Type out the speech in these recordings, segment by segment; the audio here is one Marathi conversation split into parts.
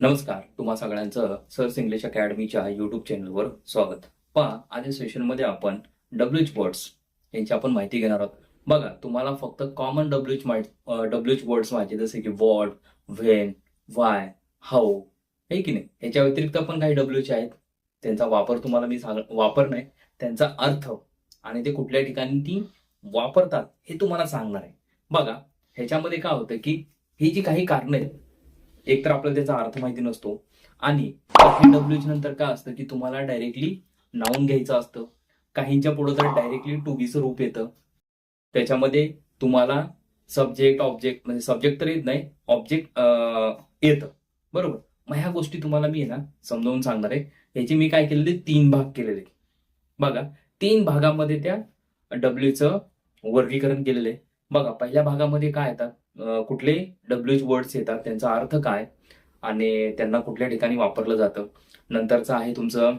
नमस्कार तुम्हा सगळ्यांचं सर्स इंग्लिश अकॅडमीच्या युट्यूब चॅनलवर स्वागत. पहा आज या सेशनमध्ये आपण डब्ल्यूच वर्ड्स यांची आपण माहिती घेणार आहोत. बघा तुम्हाला फक्त कॉमन डब्ल्यूच डब्ल्यूच वर्ड्स माहिती जसे की वॉट व्हेन वाय हाऊ हे की नाही? याच्या व्यतिरिक्त पण काही डब्ल्यूचे आहेत. त्यांचा वापर तुम्हाला मी सांग वापर नाही त्यांचा अर्थ आणि ते कुठल्या ठिकाणी ती वापरतात हे तुम्हाला सांगणार आहे. बघा ह्याच्यामध्ये काय होतं की ही जी काही कारणं आहेत एक तर आपल्याला त्याचा अर्थ माहिती नसतो. आणि डब्ल्यूच नंतर काय असतं की तुम्हाला डायरेक्टली नाऊन घ्यायचं असतं. काहींच्या पुढे तर डायरेक्टली टू बीचं रूप येतं. त्याच्यामध्ये तुम्हाला सब्जेक्ट ऑब्जेक्ट म्हणजे सब्जेक्ट तर येत नाही ऑब्जेक्ट येतं. बरोबर? मग ह्या गोष्टी तुम्हाला मी ना समजावून सांगणार आहे. याचे मी काय केलेले? तीन भाग केलेले. बघा तीन भागामध्ये त्या डब्ल्यूचं वर्गीकरण केलेलं आहे. बघा पहिल्या भागामध्ये काय येतात? कुठले डब्ल्यूच वर्ड्स येतात त्यांचा अर्थ काय आणि त्यांना कुठल्या ठिकाणी वापरलं जातं. नंतरचं आहे तुमचं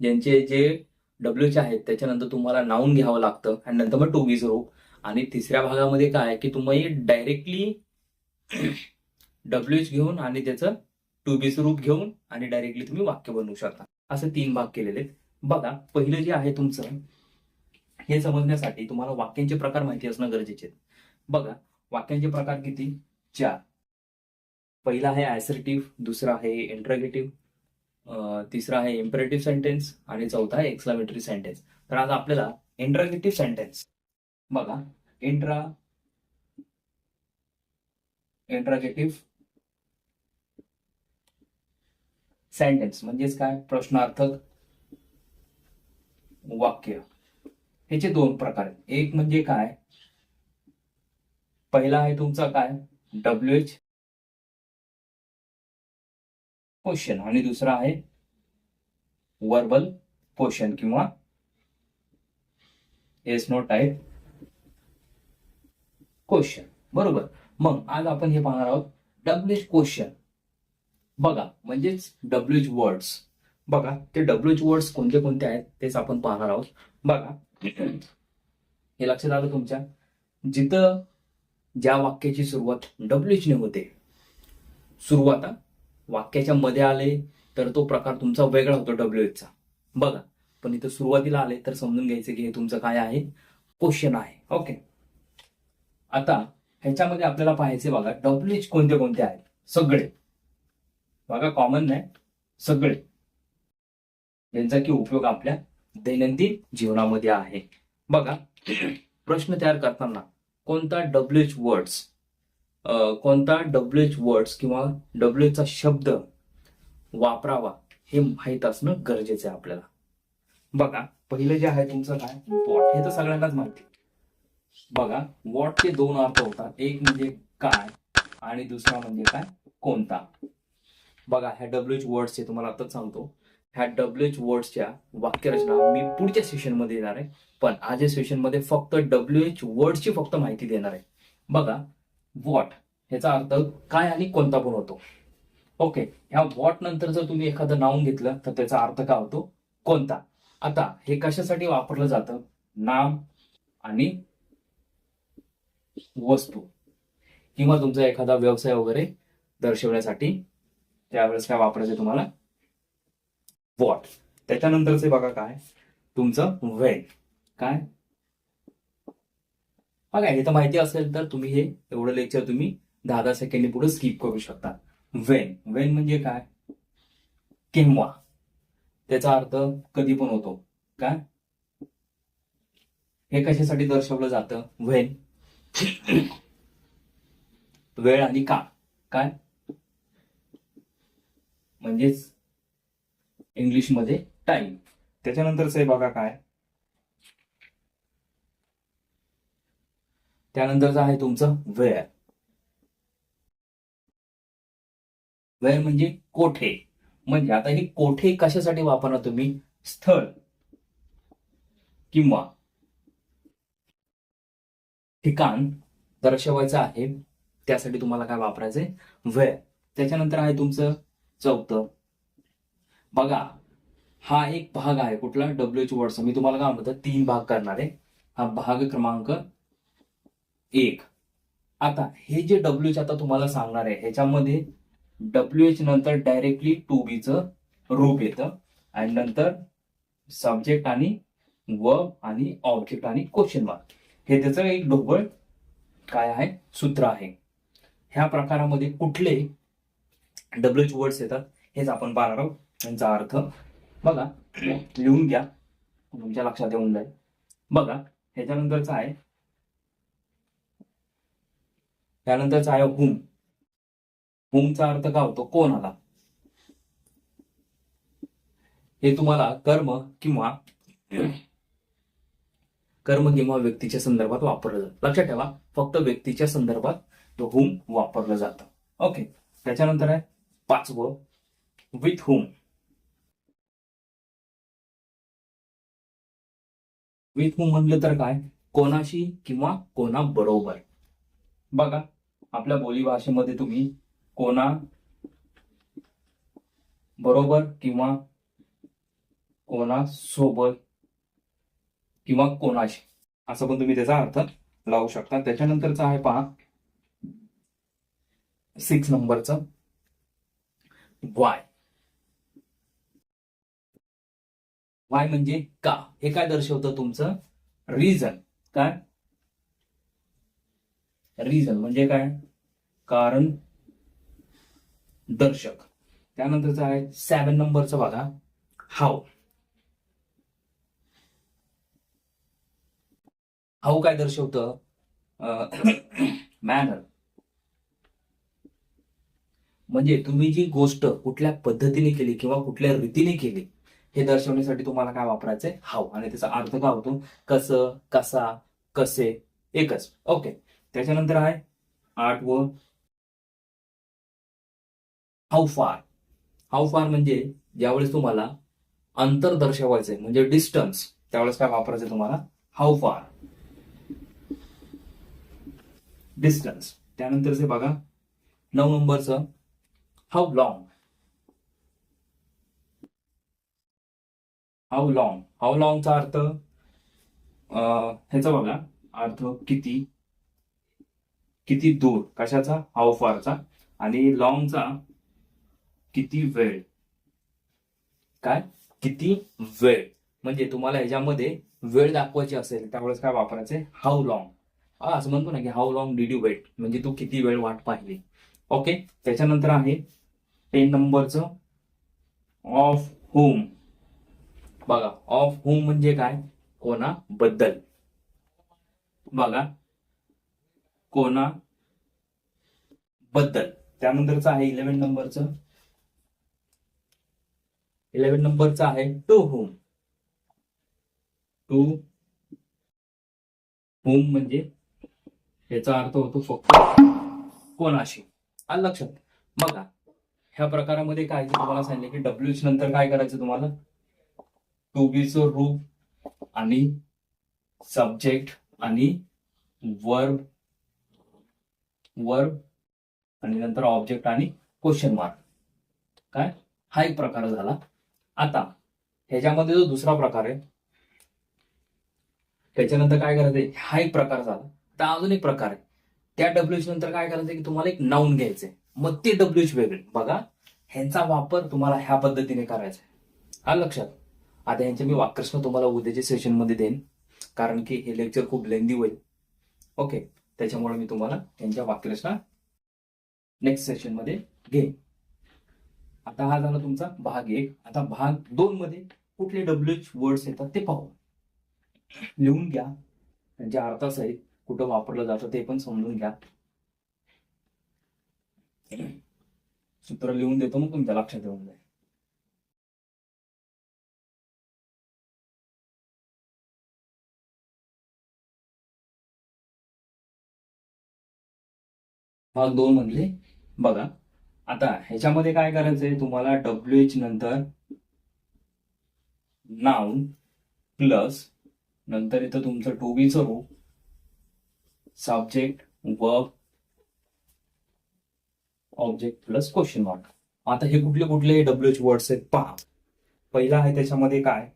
ज्यांचे जे डब्ल्यूचे आहेत त्याच्यानंतर तुम्हाला नाऊन घ्यावं लागतं आणि नंतर मग टू बीज रूप आणि तिसऱ्या भागामध्ये काय आहे की तुम्ही डायरेक्टली डब्ल्यूच घेऊन आणि त्याचं टू बीच रूप घेऊन आणि डायरेक्टली तुम्ही वाक्य बनवू शकता. असे तीन भाग केलेले आहेत. बघा पहिलं जे आहे तुमचं हे समजण्यासाठी तुम्हाला वाक्यांचे प्रकार माहिती असणं गरजेचे आहे. बघा वाक्यांचे प्रकार किती? चार. पहिला आहे ऍसर्टिव्ह दुसरा आहे इंट्रगेटिव्ह तिसरा आहे इम्परेटिव्ह सेंटेन्स आणि चौथा आहे एक्सलामेटरी सेंटेन्स तर आज आपल्याला इंट्रगेटिव्ह सेंटेन्स बघा. इंट्रा इंट्रगेटिव्ह सेंटेन्स म्हणजेच काय? प्रश्नार्थक वाक्य. ह्याचे दोन प्रकार आहेत. एक म्हणजे काय? पहिला आहे तुमचा काय? डब्ल्यू एच क्वेश्चन आणि दुसरा आहे वर्बल क्वेश्चन किंवा एस नो टाईप क्वेश्चन बरोबर. मग आज आपण हे पाहणार आहोत डब्ल्यू एच क्वेश्चन बघा म्हणजेच डब्ल्यू एच वर्ड्स बघा ते डब्ल्यू एच वर्ड्स कोणते कोणते आहेत तेच आपण पाहणार आहोत. बघा. हे लक्षात आलं तुमच्या? जिथं ज्या वाक्याची सुरुवात डब्ल्यूचने होते. सुरुवात वाक्याच्या मध्ये आले तर तो प्रकार तुमचा वेगळा होतो डब्ल्यू चा. बघा. पण इथं सुरुवातीला आले तर समजून घ्यायचं की हे तुमचं काय आहे? क्वेश्चन आहे. ओके आता ह्याच्यामध्ये आपल्याला पाहायचे बघा डब्ल्यू एच कोणते कोणते आहेत? सगळे. बघा कॉमन नाही. सगळे. यांचा की उपयोग आपल्या दैनंदिन जीवनामध्ये आहे. बघा. प्रश्न तयार करताना कोणता डब्ल्यूच वर्ड्स कोणता डब्ल्यूच वर्ड्स किंवा डब्ल्यू डब्ल्यूचा शब्द वापरावा हे माहीत असणं गरजेचं आहे आपल्याला. बघा पहिलं जे आहे तुमचं काय? वॉट हे तर सगळ्यांनाच माहिती. बघा वॉटचे दोन अर्थ होतात. एक म्हणजे काय आणि दुसरा म्हणजे काय? कोणता. बघा ह्या डब्ल्यूच वर्ड्सचे तुम्हाला आताच सांगतो. ह्या डब्ल्यूच वर्ड्सच्या वाक्यरचना मी पुढच्या सेशनमध्ये येणार आहे. पण आज या सेशनमध्ये फक्त डब्ल्यू एच वर्डची फक्त माहिती देणार आहे. बघा वॉट ह्याचा अर्थ काय आणि कोणता पण होतो. ओके ह्या वॉट नंतर जर तुम्ही एखादं नावून घेतलं तर त्याचा अर्थ काय होतो? कोणता? आता हे कशासाठी वापरलं जातं? नाम आणि वस्तू. किंवा तुमचा एखादा व्यवसाय वगैरे दर्शवण्यासाठी त्यावेळेस काय वापरायचं तुम्हाला? वॉट त्याच्यानंतरचे बघा काय? तुमचं वेन काय? बघा हे तर माहिती असेल तर तुम्ही हे एवढं लेक्चर तुम्ही दहा दहा सेकंड पुढे स्किप करू शकता. वेन वेन म्हणजे काय? केव्हा? त्याचा अर्थ कधी पण होतो. काय? हे कशासाठी दर्शवलं जातं? वेन वेळ आणि का? काय? म्हणजेच इंग्लिशमध्ये टाइम त्याच्यानंतरच आहे बघा काय? त्यानंतरचं आहे तुमचं वेअर वेअर म्हणजे कोठे? म्हणजे आता हे कोठे कशासाठी वापरणार तुम्ही? स्थळ किंवा ठिकाण दर्शवायचं आहे त्यासाठी तुम्हाला काय वापरायचंय? वेळ. त्याच्यानंतर आहे तुमचं चौथं. बघा हा एक भाग आहे कुठला? डब्ल्यू एच वर्डचा मी तुम्हाला काय म्हणतो तीन भाग करणार आहे. हा भाग क्रमांक एक. आता हे जे डब्ल्यूच आता तुम्हाला सांगणार आहे ह्याच्यामध्ये डब्ल्यू एच नंतर डायरेक्टली टू बीचं रूप येतं आणि नंतर सब्जेक्ट आणि वर्ब आणि ऑब्जेक्ट आणि क्वेश्चन मार्क हे त्याचं एक ढोबळ काय आहे? सूत्र आहे. ह्या प्रकारामध्ये कुठले डब्ल्यू एच वर्ड्स येतात हेच आपण पाहणार आहोत. त्यांचा अर्थ बघा लिहून घ्या. तुमच्या लक्षात येऊन जाईल. बघा ह्याच्यानंतरचा आहे त्यानंतरच आहे हुम हुमचा अर्थ काय होतो? कोणाला हे तुम्हाला कर्म किंवा कर्म किंवा व्यक्तीच्या संदर्भात वापरलं जातं. लक्षात ठेवा फक्त व्यक्तीच्या संदर्भात तो हुम वापरलं जातं. ओके त्याच्यानंतर आहे पाचवं विथ हुम विथ हुम म्हणलं तर काय? कोणाशी किंवा कोणाबरोबर. बघा. आपल्या बोली भाषेमध्ये तुम्ही कोणा बरोबर किंवा कोणासोबत किंवा कोणाशी. असं पण तुम्ही त्याचा अर्थ लावू शकता. त्याच्यानंतरचा आहे पहा. सिक्स नंबरचा वाय वाय म्हणजे का? हे काय दर्शवतं तुमचं? रिझन काय? रिझन म्हणजे काय? कारण दर्शक. त्यानंतरचा आहे सेवन नंबरचा बघा. हाव हाऊ काय दर्शवतं? मॅनर म्हणजे तुम्ही जी गोष्ट कुठल्या पद्धतीने केली किंवा कुठल्या रीतीने केली हे दर्शवण्यासाठी तुम्हाला काय वापरायचंय? हाव आणि त्याचा अर्थ काय होतो? कसं कसा कसे एकच. ओके त्याच्यानंतर आहे आठ व हाऊ फार हाऊ फार म्हणजे ज्यावेळेस तुम्हाला अंतर दर्शवायचंय म्हणजे डिस्टन्स त्यावेळेस काय वापरायचं तुम्हाला? हाऊ फार डिस्टन्स त्यानंतरचे बघा नऊ नंबरचं how long how long how लॉंगचा अर्थ ह्याचा बघा अर्थ किती? किती दूर कशाचा? हाऊ फारचा आणि लॉंगचा किती वेळ? काय? किती वेळ? म्हणजे तुम्हाला ह्याच्यामध्ये वेळ दाखवायची असेल त्यावेळेस काय वापरायचे? हाऊ लॉंग हा असं म्हणतो ना की how long did you wait म्हणजे तू किती वेळ वाट पाहिली? ओके त्याच्यानंतर आहे टेन नंबरचं ऑफ होम बघा ऑफ होम म्हणजे काय? कोणाबद्दल. बघा कोणा बद्दल. त्यानंतरचं आहे इलेव्हन नंबरचं इलेव्हन नंबरचं आहे टू होम टू होम म्हणजे याचा अर्थ होतो फक्त कोणाशी. आलं लक्षात? बघा ह्या प्रकारामध्ये काय तुम्हाला सांगितलं की डब्ल्यू नंतर काय करायचं तुम्हाला? टू बीचं रूप आणि सब्जेक्ट आणि वर्ब वर्ब आणि नंतर ऑब्जेक्ट आणि क्वेश्चन मार्क काय? हा एक प्रकार झाला. आता ह्याच्यामध्ये जो दुसरा प्रकार आहे त्याच्यानंतर काय करायचंय हा एक प्रकार झाला. आता अजून एक प्रकार आहे. त्या डब्ल्यूच नंतर काय करायचंय की तुम्हाला एक नाऊन घ्यायचंय मग ते डब्ल्यूच वेगळे. बघा ह्यांचा वापर तुम्हाला ह्या पद्धतीने करायचा आहे. हा लक्षात. आता ह्यांचे मी वाक्यश्न तुम्हाला उद्याच्या सेशनमध्ये देईन. कारण की हे लेक्चर खूप लेंदी होईल. ओके त्याच्यामुळे मी तुम्हाला त्यांच्या वाक्यरचना नेक्स्ट सेशनमध्ये घेईन. आता हा झाला तुमचा भाग एक. आता भाग दोन मध्ये कुठले डब्ल्यू वर्ड्स येतात ते पाहू. लिहून घ्या. त्यांच्या अर्थासहित कुठं वापरलं जातं ते पण समजून घ्या. सूत्र लिहून देतो मग तुमच्या लक्षात येऊन जाईल. भाग दोन म्हणले बघा. आता ह्याच्यामध्ये काय करायचंय? तुम्हाला डब्ल्यू एच नंतर नाउन प्लस नंतर इथं तुमचं टू बीचं रूप subject verb object plus question mark आता हे कुठले कुठले डब्ल्यू एच वर्ड्स आहेत? पहा. पहिला आहे त्याच्यामध्ये काय?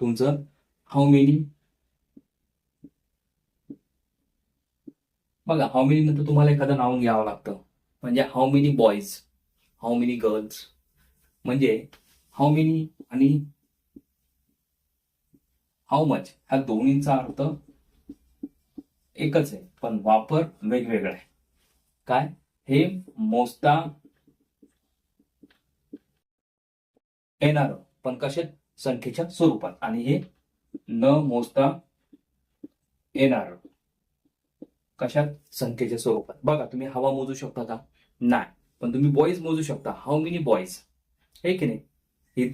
तुमचं हाऊ मेनी बघा हाऊ मेनी नंतर तुम्हाला एखादं नाव घ्यावं लागतं. म्हणजे how many boys how many girls म्हणजे हाऊ मेनी आणि हाऊ मच ह्या दोन्हींचा अर्थ एकच आहे पण वापर वेगवेगळा आहे. काय? हे मोजता येणार पण कशात संख्येच्या स्वरूपात. आणि हे न मोजता येणार. कशात? संख्येच्या स्वरूपात. बघा तुम्ही हवा मोजू शकता का? नाही. पण तुम्ही बॉईज मोजू शकता. हाऊ मेनी बॉईज हे की नाही? हे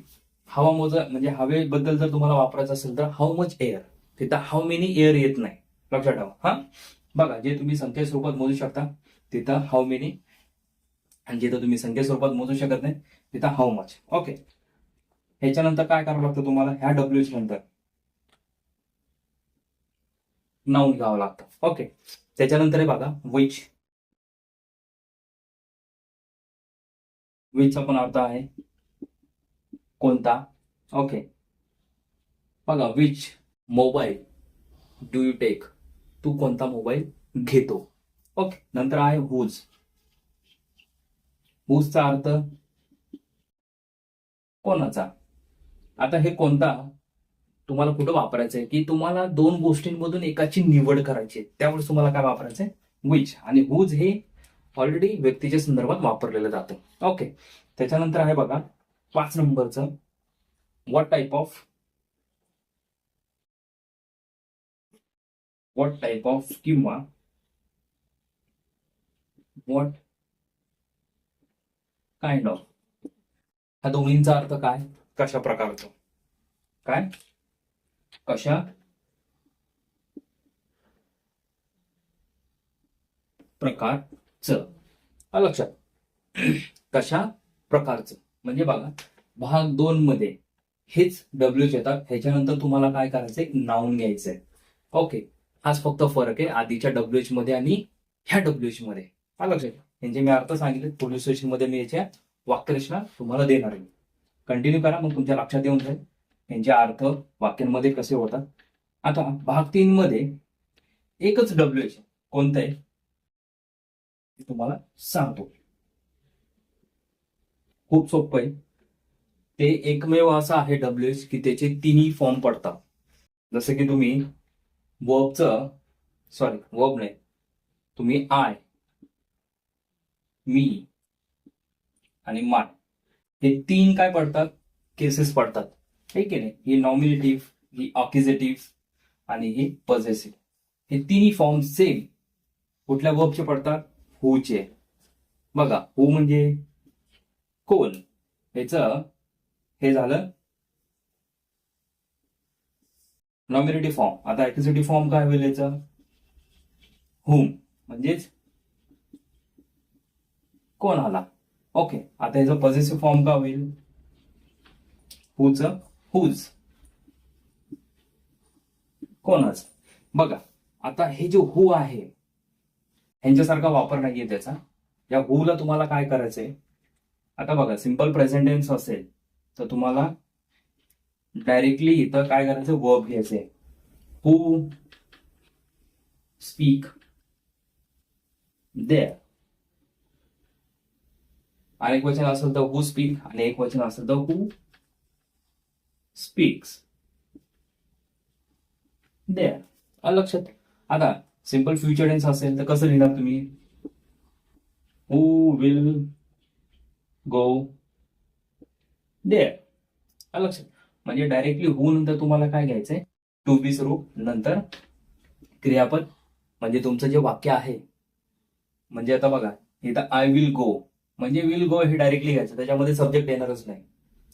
हवा मोजा म्हणजे हवेबद्दल जर तुम्हाला वापरायचं असेल तर हाऊ मच एअर तिथं हाऊ मेनी एअर येत नाही. लक्षात ठेवा. हा? बघा जे तुम्ही संख्या स्वरूपात मोजू शकता तिथं हाऊ मेनी आणि जिथं तुम्ही संख्या स्वरूपात मोजू शकत नाही तिथं हाऊ मच ओके ह्याच्यानंतर काय करावं लागतं तुम्हाला? ह्या डब्ल्यू नंतर. नाऊन घ्यावं लागतं. ओके त्याच्यानंतर आहे बघा विच विचचा पण अर्थ आहे कोणता? ओके बघा which mobile do you take तू कोणता मोबाईल घेतो? ओके नंतर आहे हुज हुजचा अर्थ कोणाचा? आता हे कोणता? तुम्हाला कुठं वापरायचं आहे की तुम्हाला दोन गोष्टींमधून एकाची निवड करायची आहे. त्यावेळेस तुम्हाला काय वापरायचं आहे विच आणि हुज हे ऑलरेडी व्यक्तीच्या संदर्भात वापरलेलं जातं. ओके त्याच्यानंतर आहे बघा पाच नंबरचं what type of what type of किंवा व्हॉट काइंड ऑफ ह्या दोन्हींचा अर्थ काय? कशा प्रकारचा काय? कशा प्रकारचं. हा लक्षात. कशा प्रकारचं. म्हणजे बघा भाग दोन मध्ये हेच डब्ल्यू येतात. ह्याच्यानंतर तुम्हाला काय करायचंय? नाऊन घ्यायचंय. ओके हाच फक्त फरक आहे. आधीच्या डब्ल्यूएच मध्ये आणि ह्या डब्ल्यूएच मध्ये. हा लक्षात. यांचे मी अर्थ सांगितले. पोलीस स्टेशनमध्ये मी याच्या वाक्यरचना तुम्हाला देणार आहे. कंटिन्यू करा मग तुमच्या लक्षात येऊन जाईल. यांचे अर्थ वाक्यांमध्ये कसे होतात? आता भाग तीन मध्ये एकच डब्ल्यू एच कोणतं आहे? ते तुम्हाला सांगतो. खूप सोपं आहे. ते एकमेव असं आहे डब्ल्यू एच की त्याचे तिन्ही फॉर्म पडतात. जसं की तुम्ही वर्बचं सॉरी वर्ब नाही. तुम्ही आय मी आणि माय हे तीन काय पडतात? केसेस पडतात. ठीक आहे नाही ही नॉमिनेटिव्ह ही ऑक्युजेटिव्ह आणि ही पॉझिटिव्ह हे तिन्ही फॉर्म सेम कुठल्या वर्बचे पडतात? हुचे बघा हु म्हणजे कोण? याच हे झालं नॉमिनेटिव्ह फॉर्म आता ऍक्झिटिव्ह फॉर्म काय होईल याचा? हुम म्हणजेच कोण आला ओके आता याचा पॉझिटिव्ह फॉर्म का होईल? हुच हुज कोणच? बघा आता हे जे हु आहे ह्यांच्यासारखा वापर नाहीये त्याचा. या हु ला तुम्हाला काय करायचंय? आता बघा सिंपल प्रेझेंटेन्स असेल तर तुम्हाला डायरेक्टली इथं काय करायचं वर्ब घ्यायचंय. हु स्पीक देअर आणि एक वचन असेल तर हु स्पीक आणि एक वचन असेल तर हु स्पीक्स देअर लक्षात आता सिंपल फ्युचर टेन्स असेल तर कसं लिहिणार तुम्ही? हु विल गो देअर लक्षात. म्हणजे डायरेक्टली हु नंतर तुम्हाला काय घ्यायचंय? टू बी स्वरूप नंतर क्रियापद. म्हणजे तुमचं जे वाक्य आहे. म्हणजे आता बघा इथं आय विल गो म्हणजे विल गो हे डायरेक्टली घ्यायचं. त्याच्यामध्ये सब्जेक्ट येणारच नाही.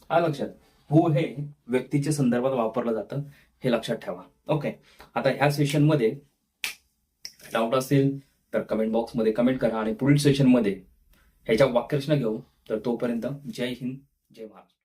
हा लक्षात. हु हे व्यक्तीच्या संदर्भात वापरलं जातं हे लक्षात ठेवा. ओके आता ह्या सेशनमध्ये डाऊट असेल तर कमेंट बॉक्समध्ये कमेंट करा आणि पुढील सेशनमध्ये ह्याच्या वाक्यरचना घेऊ. तर तोपर्यंत जय हिंद जय महाराष्ट्र.